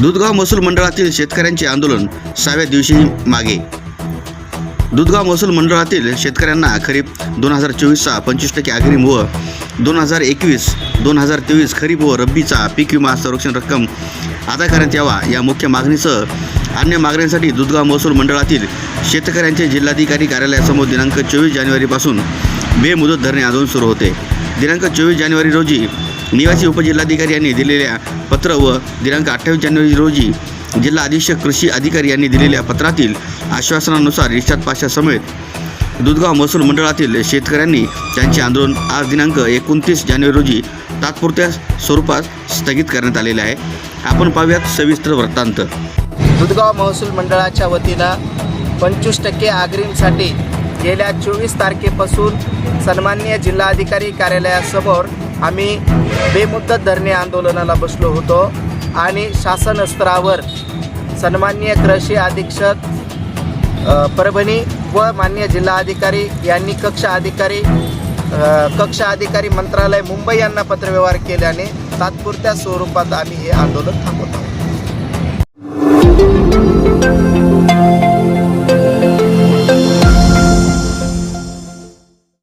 दुधगाव महसूल मंडळातील शेतकऱ्यांचे आंदोलन सहाव्या दिवशी मागे. दुधगाव महसूल मंडळातील शेतकऱ्यांना खरीप दोन हजार चोवीसचा पंचवीस टक्के अग्रिम व दोन हजार एकवीस दोन हजार तेवीस खरीप व रब्बीचा पीक विमा संरक्षण रक्कम अदा करण्यात यावा या मुख्य मागणीसह अन्य मागण्यांसाठी दुधगाव महसूल मंडळातील शेतकऱ्यांचे जिल्हाधिकारी कार्यालयासमोर दिनांक चोवीस जानेवारीपासून बेमुदत धरणे आंदोलन सुरू होते. दिनांक चोवीस जानेवारी रोजी निवासी उपजिल्हाधिकारी यांनी दिलेल्या पत्र व दिनांक अठ्ठावीस जानेवारी रोजी जिल्हा अधीक्षक कृषी अधिकारी यांनी दिलेल्या पत्रातील आश्वासनानुसार रिचार्ज पाशा समेत दुधगाव महसूल मंडळातील शेतकऱ्यांनी त्यांचे आंदोलन आज दिनांक एकोणतीस जानेवारी रोजी तात्पुरत्या स्वरूपात स्थगित करण्यात आलेले आहे. आपण पाहूयात सविस्तर वृत्तांत. दुधगाव महसूल मंडळाच्या वतीनं पंचवीस टक्के अग्रिमसाठी गेल्या चोवीस तारखेपासून सन्माननीय जिल्हाधिकारी कार्यालयासमोर आम्ही बेमुद्दत धरणे आंदोलनाला बसलो होतो आणि शासन स्तरावर कृषी अधीक्षक परभणी व मान्य जिल्हाधिकारी यांनी कक्ष अधिकारी कक्ष अधिकारी मंत्रालय मुंबई यांना पत्रव्यवहार केल्याने तात्पुरत्या स्वरूपात आम्ही हे आंदोलन थांबवत आहोत.